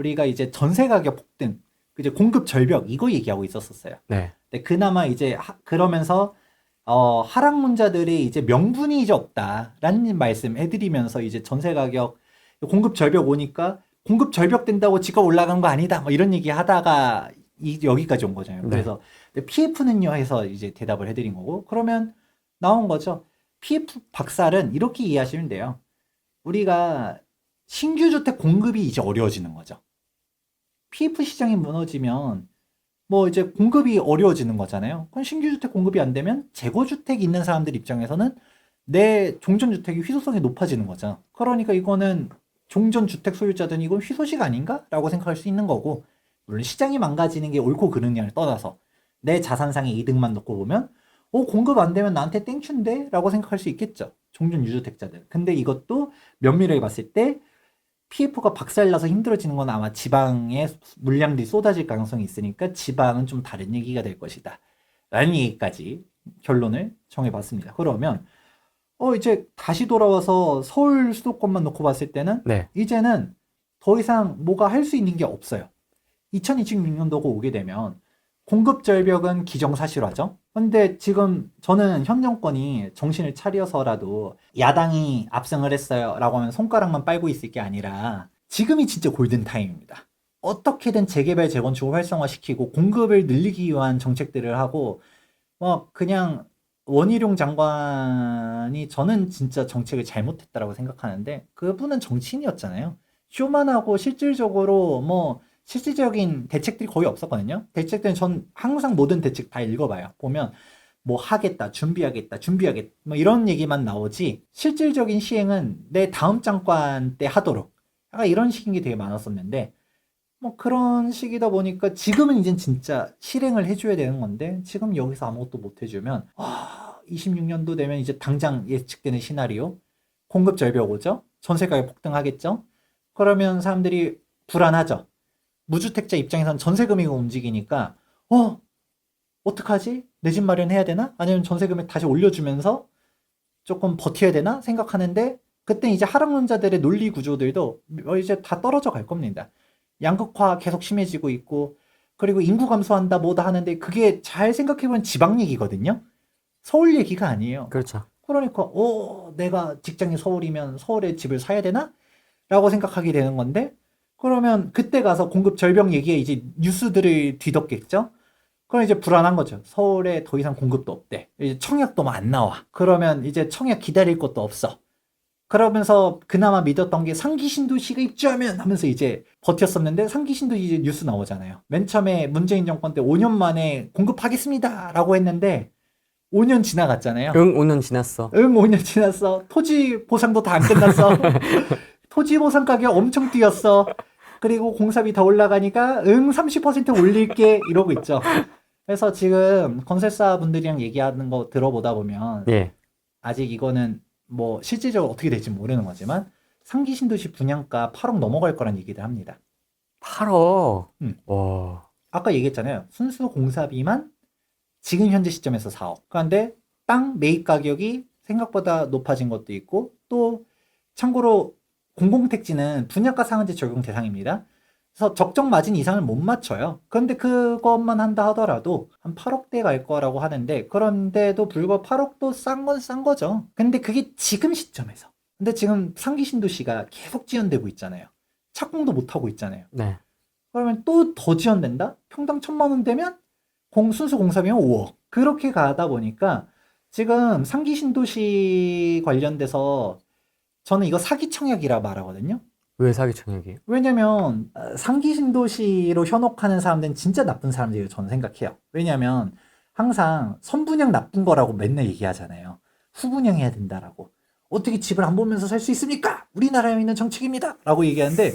우리가 이제 전세 가격 폭등, 이제 공급 절벽 이거 얘기하고 있었었어요. 네. 근데 그나마 이제 하- 그러면서 어, 하락문자들이 이제 명분이 이제 없다라는 말씀 해드리면서 이제 전세 가격 공급 절벽 오니까 공급 절벽 된다고 집값 올라간 거 아니다 뭐 이런 얘기 하다가 이, 여기까지 온 거잖아요. 네. 그래서 PF는요 해서 이제 대답을 해드린 거고 그러면 나온 거죠. PF 박살은 이렇게 이해하시면 돼요. 우리가 신규 주택 공급이 이제 어려워지는 거죠. PF 시장이 무너지면 뭐 이제 공급이 어려워지는 거잖아요. 그럼 신규 주택 공급이 안 되면 재고 주택 있는 사람들 입장에서는 내 종전 주택이 희소성이 높아지는 거죠. 그러니까 이거는 종전 주택 소유자들은 이건 희소식 아닌가라고 생각할 수 있는 거고 물론 시장이 망가지는 게 옳고 그르냐를 떠나서 내 자산상의 이득만 놓고 보면 어 공급 안 되면 나한테 땡큐인데라고 생각할 수 있겠죠. 종전 유주택자들. 근데 이것도 면밀하게 봤을 때 PF가 박살나서 힘들어지는 건 아마 지방에 물량들이 쏟아질 가능성이 있으니까 지방은 좀 다른 얘기가 될 것이다. 라는 얘기까지 결론을 정해봤습니다. 그러면 어 이제 다시 돌아와서 서울 수도권만 놓고 봤을 때는 네. 이제는 더 이상 뭐가 할 수 있는 게 없어요. 2026년도가 오게 되면 공급 절벽은 기정사실화죠. 근데 지금 저는 현 정권이 정신을 차려서라도 야당이 압승을 했어요. 라고 하면 손가락만 빨고 있을 게 아니라 지금이 진짜 골든타임입니다. 어떻게든 재개발, 재건축을 활성화시키고 공급을 늘리기 위한 정책들을 하고 뭐 그냥 원희룡 장관이 저는 진짜 정책을 잘못했다라고 생각하는데 그분은 정치인이었잖아요. 쇼만 하고 실질적으로 뭐 실질적인 대책들이 거의 없었거든요. 대책들은 전 항상 모든 대책 다 읽어봐요. 보면 뭐 하겠다, 준비하겠다, 준비하겠다 뭐 이런 얘기만 나오지 실질적인 시행은 내 다음 장관 때 하도록. 약간 이런 식인 게 되게 많았었는데 뭐 그런 식이다 보니까 지금은 이제 진짜 실행을 해줘야 되는 건데 지금 여기서 아무것도 못 해주면 아 26년도 되면 이제 당장 예측되는 시나리오? 공급 절벽 오죠? 전세 가격 폭등하겠죠? 그러면 사람들이 불안하죠 무주택자 입장에선 전세 금액이 움직이니까 어 어떡하지 내 집 마련해야 되나 아니면 전세 금액 다시 올려주면서 조금 버텨야 되나 생각하는데 그때 이제 하락론자들의 논리 구조들도 어, 이제 다 떨어져 갈 겁니다. 양극화 계속 심해지고 있고 그리고 인구 감소한다 뭐다 하는데 그게 잘 생각해보면 지방 얘기거든요. 서울 얘기가 아니에요. 그렇죠. 그러니까 어 내가 직장이 서울이면 서울에 집을 사야 되나? 라고 생각하게 되는 건데 그러면 그때 가서 공급 절벽 얘기에 이제 뉴스들을 뒤덮겠죠? 그럼 이제 불안한 거죠. 서울에 더 이상 공급도 없대. 이제 청약도 뭐안 나와. 그러면 이제 청약 기다릴 것도 없어. 그러면서 그나마 믿었던 게 상기 신도시가 입주하면 하면서 이제 버텼었는데 상기 신도시 이제 뉴스 나오잖아요. 맨 처음에 문재인 정권 때 5년 만에 공급하겠습니다 라고 했는데 5년 지나갔잖아요. 응, 5년 지났어. 응, 5년 지났어. 토지 보상도 다 안 끝났어. 토지 보상 가격 엄청 뛰었어. 그리고 공사비 더 올라가니까 응, 30% 올릴게. 이러고 있죠. 그래서 지금 건설사 분들이랑 얘기하는 거 들어보다 보면 예. 아직 이거는 뭐 실질적으로 어떻게 될지 모르는 거지만 상기 신도시 분양가 8억 넘어갈 거란 얘기를 합니다. 8억. 음. 와. 아까 얘기했잖아요. 순수 공사비만 지금 현재 시점에서 4억. 그런데 땅 매입 가격이 생각보다 높아진 것도 있고 또 참고로 공공택지는 분양가 상한제 적용 대상입니다. 그래서 적정 마진 이상을 못 맞춰요. 그런데 그것만 한다 하더라도 한 8억대 갈 거라고 하는데 그런데도 불구하고 8억도 싼 건 싼 거죠. 근데 그게 지금 시점에서. 근데 지금 상기 신도시가 계속 지연되고 있잖아요. 착공도 못 하고 있잖아요. 네. 그러면 또 더 지연된다? 평당 천만 원 되면 공, 순수 공사비면 5억. 그렇게 가다 보니까 지금 상기 신도시 관련돼서 저는 이거 사기 청약이라 말하거든요. 왜 사기 청약이에요? 왜냐면 어, 상기 신도시로 현혹하는 사람들은 진짜 나쁜 사람들이라고 저는 생각해요. 왜냐면 항상 선분양 나쁜 거라고 맨날 얘기하잖아요. 후분양해야 된다라고. 어떻게 집을 안 보면서 살 수 있습니까? 우리나라에 있는 정책입니다. 라고 얘기하는데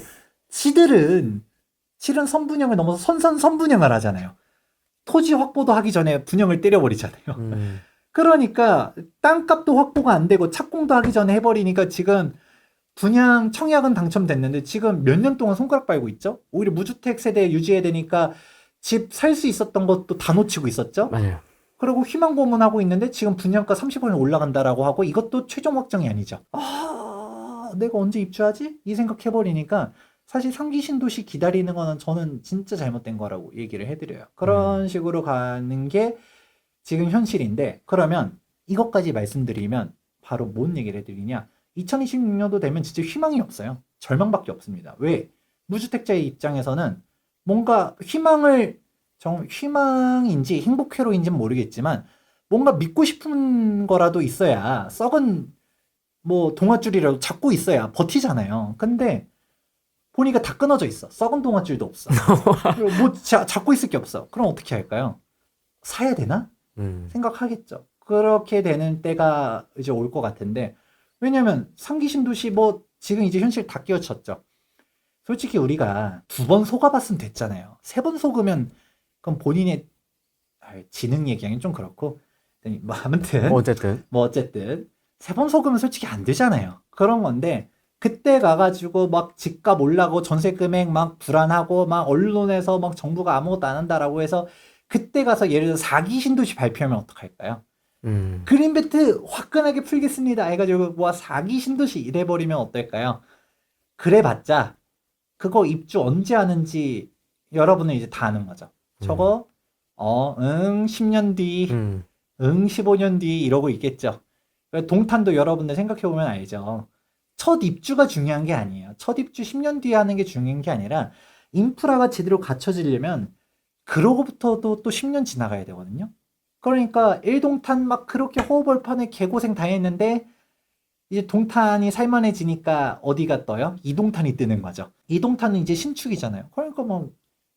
지들은 실은 선분양을 넘어서 선선 선분양을 하잖아요. 토지 확보도 하기 전에 분양을 때려버리잖아요. 음. 그러니까 땅값도 확보가 안 되고 착공도 하기 전에 해버리니까 지금 분양 청약은 당첨됐는데 지금 몇 년 동안 손가락 빨고 있죠? 오히려 무주택 세대 유지해야 되니까 집 살 수 있었던 것도 다 놓치고 있었죠? 맞아요. 그리고 희망 고문하고 있는데 지금 분양가 30% 올라간다라고 하고 이것도 최종 확정이 아니죠. 아, 내가 언제 입주하지? 이 생각해버리니까 사실 상기 신도시 기다리는 거는 저는 진짜 잘못된 거라고 얘기를 해드려요. 그런 식으로 가는 게 지금 현실인데 그러면 이것까지 말씀드리면 바로 뭔 얘기를 해드리냐? 2026년도 되면 진짜 희망이 없어요. 절망밖에 없습니다. 왜? 무주택자의 입장에서는 뭔가 희망을 정 희망인지 행복회로인지는 모르겠지만 뭔가 믿고 싶은 거라도 있어야 썩은 뭐 동아줄이라도 잡고 있어야 버티잖아요. 근데 보니까 다 끊어져 있어. 썩은 동아줄도 없어. 뭐 자, 잡고 있을 게 없어. 그럼 어떻게 할까요? 사야 되나? 음. 생각하겠죠. 그렇게 되는 때가 이제 올 것 같은데 왜냐면 상기 신도시 뭐 지금 이제 현실 다 끼워쳤죠. 솔직히 우리가 두 번 속아봤으면 됐잖아요. 세 번 속으면 그럼 본인의 아, 지능 얘기하기는 좀 그렇고 뭐 아무튼 어쨌든 뭐 어쨌든 세 번 속으면 솔직히 안 되잖아요. 그런 건데 그때 가가지고 막 집값 올라고 전세 금액 막 불안하고 막 언론에서 막 정부가 아무것도 안 한다라고 해서 그때 가서 예를 들어 사기 신도시 발표하면 어떡할까요? 음. 그린벨트 화끈하게 풀겠습니다. 해가지고 뭐 사기 신도시 이래버리면 어떨까요? 그래봤자 그거 입주 언제 하는지 여러분은 이제 다 아는 거죠. 저거 어, 응, 10년 뒤, 음. 응, 15년 뒤 이러고 있겠죠. 동탄도 여러분들 생각해보면 알죠. 첫 입주가 중요한 게 아니에요. 첫 입주 10년 뒤에 하는 게 중요한 게 아니라 인프라가 제대로 갖춰지려면 그러고부터도 또 10년 지나가야 되거든요. 그러니까 1동탄 막 그렇게 호흡벌판에 개고생 다 했는데 이제 동탄이 살만해지니까 어디가 떠요? 이동탄이 뜨는 거죠. 이동탄은 이제 신축이잖아요. 그러니까 뭐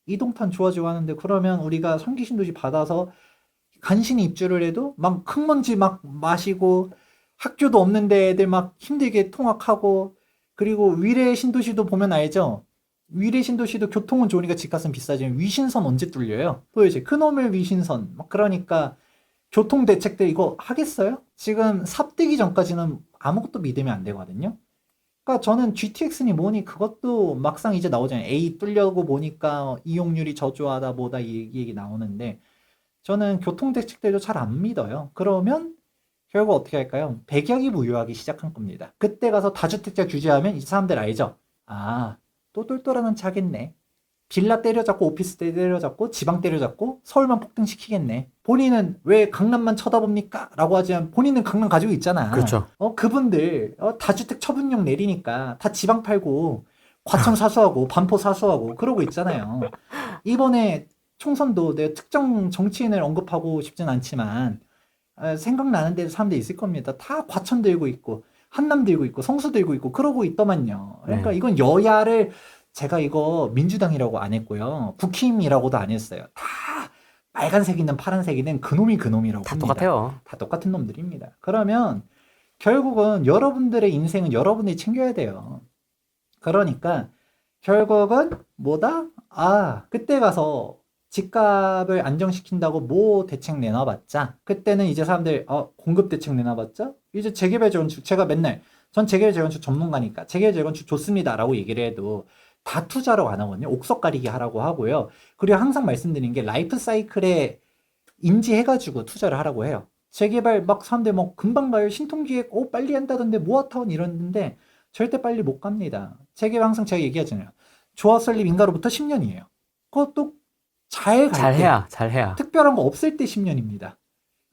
이동탄 좋아지고 하는데 그러면 우리가 상기 신도시 받아서 간신히 입주를 해도 막 흙 먼지 막 마시고 학교도 없는데 애들 막 힘들게 통학하고 그리고 위례 신도시도 보면 알죠? 위례 신도시도 교통은 좋으니까 집값은 비싸지만 위신선 언제 뚫려요? 도대체 그놈의 위신선 막 그러니까 교통 대책들 이거 하겠어요? 지금 삽되기 전까지는 아무것도 믿으면 안 되거든요. 그러니까 저는 GTX니 뭐니 그것도 막상 이제 나오잖아요. A 뚫려고 보니까 이용률이 저조하다 뭐다 이 얘기, 나오는데 저는 교통 대책들도 잘 안 믿어요. 그러면 결국 어떻게 할까요? 백약이 부유하기 시작한 겁니다. 그때 가서 다주택자 규제하면 이 사람들 알죠? 아, 또 똘똘하는 차겠네. 빌라 때려잡고 오피스 때려잡고 지방 때려잡고 서울만 폭등시키겠네. 본인은 왜 강남만 쳐다봅니까? 라고 하지만 본인은 강남 가지고 있잖아. 그렇죠. 어, 그분들 어, 다주택 처분령 내리니까 다 지방 팔고 과천 사수하고 반포 사수하고 그러고 있잖아요. 이번에 총선도 내가 특정 정치인을 언급하고 싶진 않지만 어, 생각나는 데 사람들 있을 겁니다. 다 과천 들고 있고 한남 들고 있고 성수 들고 있고 그러고 있더만요. 그러니까 네. 이건 여야를 제가 이거 민주당이라고 안 했고요. 국힘이라고도 안 했어요. 다 빨간색이든 파란색이든 그놈이 그놈이라고 다 합니다. 똑같아요. 다 똑같은 놈들입니다. 그러면 결국은 여러분들의 인생은 여러분이 챙겨야 돼요. 그러니까 결국은 뭐다? 아, 그때 가서 집값을 안정시킨다고 뭐 대책 내놔봤자 그때는 이제 사람들 어, 공급 대책 내놔봤자 이제 재개발 재건축 제가 맨날 전 재개발 재건축 전문가니까 재개발 재건축 좋습니다라고 얘기를 해도 다 투자로 안 하거든요. 옥석 가리기 하라고 하고요. 그리고 항상 말씀드린 게 라이프 사이클에 인지해가지고 투자를 하라고 해요. 재개발 막 사람들 뭐 금방 가요. 신통기획 오 빨리 한다던데 모아타운 이러는데 절대 빨리 못 갑니다. 재개발 항상 제가 얘기하잖아요. 조합 설립 인가로부터 10년이에요. 그것도 잘 갈 때. 잘해야 잘해야. 특별한 거 없을 때 10년입니다.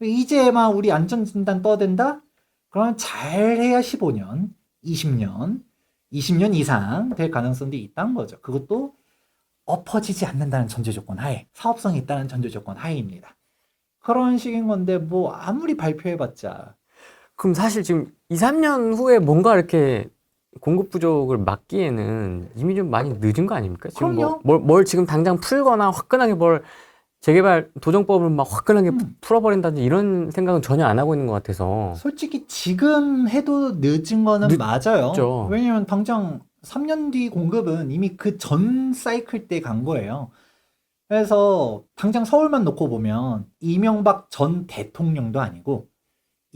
이제만 우리 안전진단 떠댄다? 그러면 잘해야 15년, 20년, 20년 이상 될 가능성도 있다는 거죠. 그것도 엎어지지 않는다는 전제 조건 하에, 사업성이 있다는 전제 조건 하에입니다. 그런 식인 건데, 뭐, 아무리 발표해봤자, 그럼 사실 지금 2, 3년 후에 뭔가 이렇게 공급 부족을 막기에는 이미 좀 많이 늦은 거 아닙니까? 지금 뭐, 그럼요. 뭘, 뭘 지금 당장 풀거나 화끈하게 뭘 재개발 도정법을 막 화끈하게 음. 풀어버린다든지 이런 생각은 전혀 안 하고 있는 것 같아서. 솔직히 지금 해도 늦은 거는 늦- 맞아요. 늦죠. 왜냐면 당장 3년 뒤 공급은 이미 그 전 사이클 때 간 거예요. 그래서 당장 서울만 놓고 보면 이명박 전 대통령도 아니고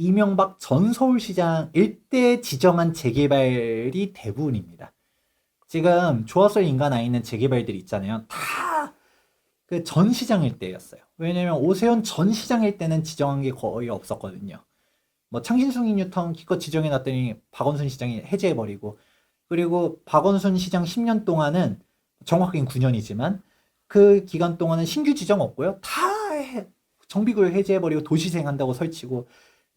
이명박 전 서울시장 일대 지정한 재개발이 대부분입니다. 지금 조합설 나 있는 재개발들 있잖아요. 다 그 전 시장일 때였어요. 왜냐면 오세훈 전 시장일 때는 지정한 게 거의 없었거든요. 뭐 창신숭이 뉴턴 기껏 지정해 놨더니 박원순 시장이 해제해 버리고 그리고 박원순 시장 10년 동안은 정확하게는 9년이지만 그 기간 동안은 신규 지정 없고요. 다 해- 정비구역 해제해버리고 도시생 한다고 설치고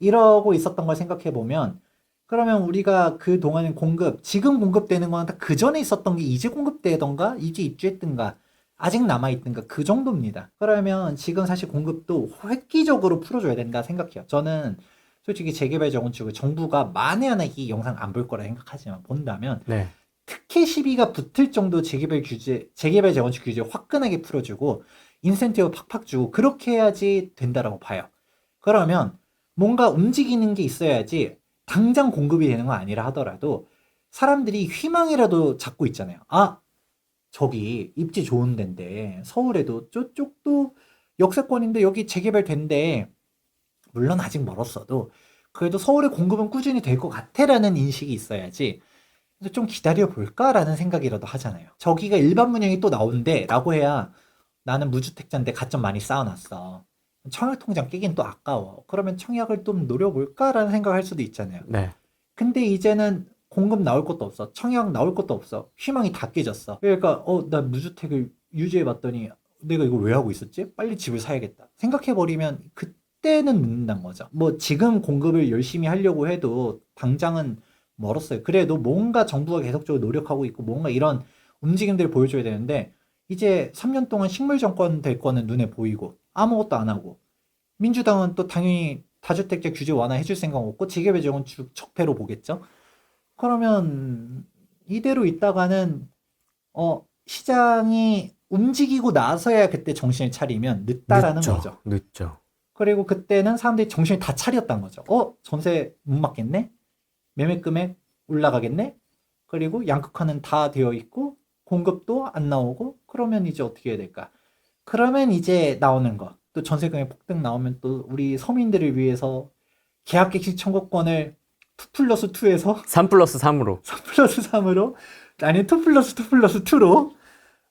이러고 있었던 걸 생각해 보면 그러면 우리가 그 동안은 공급 지금 공급되는 건다그 전에 있었던 게 이제 공급되던가 이제 입주했던가 아직 남아있던가 그 정도입니다. 그러면 지금 사실 공급도 획기적으로 풀어줘야 된다 생각해요. 저는 솔직히 재개발 재건축을 정부가 만에 하나 이 영상 안 볼 거라 생각하지만 본다면 네. 특혜 시비가 붙을 정도 재개발 규제, 재개발 재건축 규제 화끈하게 풀어주고 인센티브 팍팍 주고 그렇게 해야지 된다라고 봐요. 그러면 뭔가 움직이는 게 있어야지 당장 공급이 되는 건 아니라 하더라도 사람들이 희망이라도 잡고 있잖아요. 아, 저기 입지 좋은 데인데 서울에도 저쪽도 역세권인데 여기 재개발 된대. 물론 아직 멀었어도 그래도 서울의 공급은 꾸준히 될 것 같아라는 인식이 있어야지 좀 기다려 볼까라는 생각이라도 하잖아요. 저기가 일반 문양이 또 나온대 라고 해야 나는 무주택자인데 가점 많이 쌓아놨어. 청약 통장 깨긴 또 아까워. 그러면 청약을 좀 노려볼까라는 생각을 할 수도 있잖아요. 네. 근데 이제는 공급 나올 것도 없어. 청약 나올 것도 없어. 희망이 다 깨졌어. 그러니까 어, 나 무주택을 유지해 봤더니 내가 이걸 왜 하고 있었지? 빨리 집을 사야겠다. 생각해 버리면 그때는 늦는다는 거죠. 뭐 지금 공급을 열심히 하려고 해도 당장은 멀었어요. 그래도 뭔가 정부가 계속적으로 노력하고 있고 뭔가 이런 움직임들을 보여줘야 되는데 이제 3년 동안 식물 정권 될 거는 눈에 보이고 아무것도 안 하고 민주당은 또 당연히 다주택자 규제 완화해 줄 생각 없고 재개발 재건축 적폐로 보겠죠. 그러면 이대로 있다가는 어 시장이 움직이고 나서야 그때 정신을 차리면 늦다라는 늦죠. 거죠. 늦죠. 그리고 그때는 사람들이 정신을 다 차렸다는 거죠. 어, 전세 못 맞겠네? 매매 금액 올라가겠네? 그리고 양극화는 다 되어 있고 공급도 안 나오고 그러면 이제 어떻게 해야 될까? 그러면 이제 나오는 거. 또 전세 금액 폭등 나오면 또 우리 서민들을 위해서 계약객식 청구권을 2 플러스 2에서 3 플러스 3으로. 3 플러스 3으로 아니 2 플러스 2 플러스 2로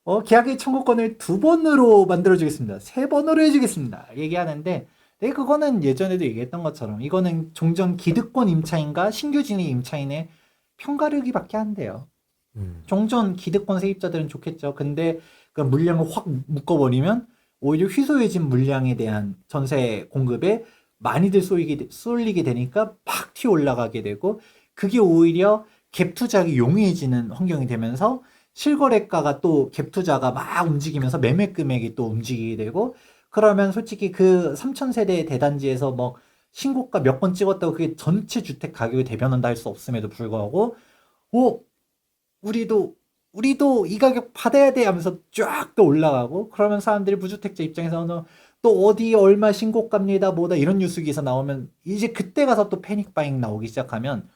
어, 계약의 청구권을 두 번으로 만들어주겠습니다. 세 번으로 해주겠습니다. 얘기하는데 네, 그거는 예전에도 얘기했던 것처럼 이거는 종전 기득권 임차인과 신규 진입 임차인의 편가르기밖에 안 돼요. 음. 종전 기득권 세입자들은 좋겠죠. 근데 그 물량을 확 묶어버리면 오히려 희소해진 물량에 대한 전세 공급에 많이들 쏠리게, 쏠리게 되니까 팍 튀어 올라가게 되고 그게 오히려 갭 투자가 용이해지는 환경이 되면서 실거래가가 또 갭 투자가 막 움직이면서 매매 금액이 또 움직이게 되고 그러면 솔직히 그 3,000세대 대단지에서 뭐 신고가 몇 번 찍었다고 그게 전체 주택 가격을 대변한다 할 수 없음에도 불구하고 오 우리도 우리도 이 가격 받아야 돼 하면서 쫙 또 올라가고 그러면 사람들이 무주택자 입장에서는 또 어디 얼마 신고가입니다 뭐다 이런 뉴스 기사 나오면 이제 그때 가서 또 패닉 바잉 나오기 시작하면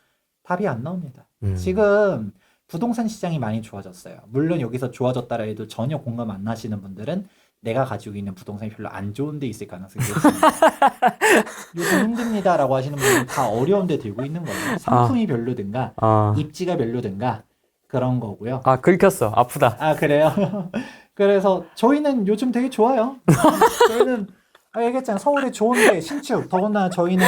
답이 안 나옵니다. 음. 지금 부동산 시장이 많이 좋아졌어요. 물론 여기서 좋아졌다라 해도 전혀 공감 안 하시는 분들은 내가 가지고 있는 부동산이 별로 안 좋은 데 있을 가능성이 높습니다. 요즘 힘듭니다라고 하시는 분들은 다 어려운 데 들고 있는 거예요. 상품이 별로든가 아, 입지가 별로든가 그런 거고요. 아 긁혔어. 아프다. 아 그래요? 그래서 저희는 요즘 되게 좋아요. 저희는 아, 얘기했잖아요. 서울에 좋은데 신축 더구나 저희는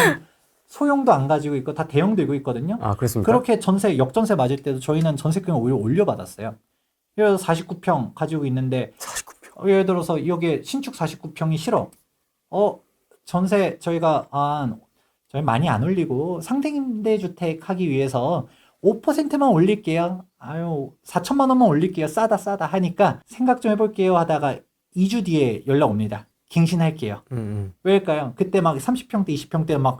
소형도 안 가지고 있고 다 대형 들고 있거든요. 아 그렇습니까? 그렇게 전세 역전세 맞을 때도 저희는 전세금을 오히려 올려 받았어요. 예를 들어서 49평 가지고 있는데 49평. 어, 예를 들어서 여기 신축 49평이 싫어. 어 전세 저희가 아 저희 많이 안 올리고 상생임대 주택 하기 위해서 5%만 올릴게요. 아유 4천만 원만 올릴게요. 싸다 싸다 하니까 생각 좀 해볼게요 하다가 2주 뒤에 연락 옵니다. 갱신할게요. 음, 음. 왜일까요? 그때 막 30평대, 20평대 막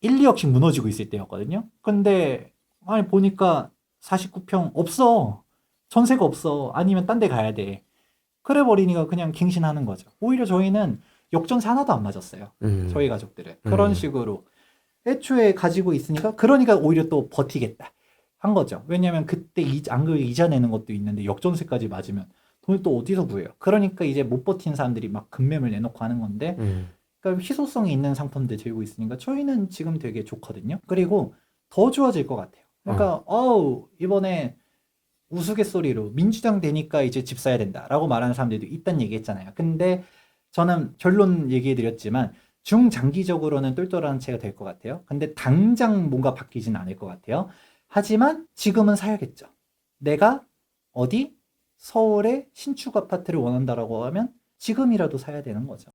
1, 2억씩 무너지고 있을 때였거든요. 근데 아니 보니까 49평 없어. 전세가 없어. 아니면 딴 데 가야 돼. 그래 버리니까 그냥 갱신하는 거죠. 오히려 저희는 역전세 하나도 안 맞았어요. 음. 저희 가족들은. 그런 음. 식으로 애초에 가지고 있으니까 그러니까 오히려 또 버티겠다 한 거죠. 왜냐면 그때 이, 안 그래도 이자 내는 것도 있는데 역전세까지 맞으면 돈을 또 어디서 구해요? 그러니까 이제 못 버티는 사람들이 막 급매물 내놓고 하는 건데 음. 그러니까 희소성이 있는 상품들 들고 있으니까 저희는 지금 되게 좋거든요. 그리고 더 좋아질 것 같아요. 그러니까 어우 이번에 우스갯소리로 민주당 되니까 이제 집 사야 된다라고 말하는 사람들도 있단 얘기했잖아요. 근데 저는 결론 얘기해드렸지만 중장기적으로는 똘똘한 채가 될 것 같아요. 근데 당장 뭔가 바뀌진 않을 것 같아요. 하지만 지금은 사야겠죠. 내가 어디 서울의 신축 아파트를 원한다라고 하면 지금이라도 사야 되는 거죠.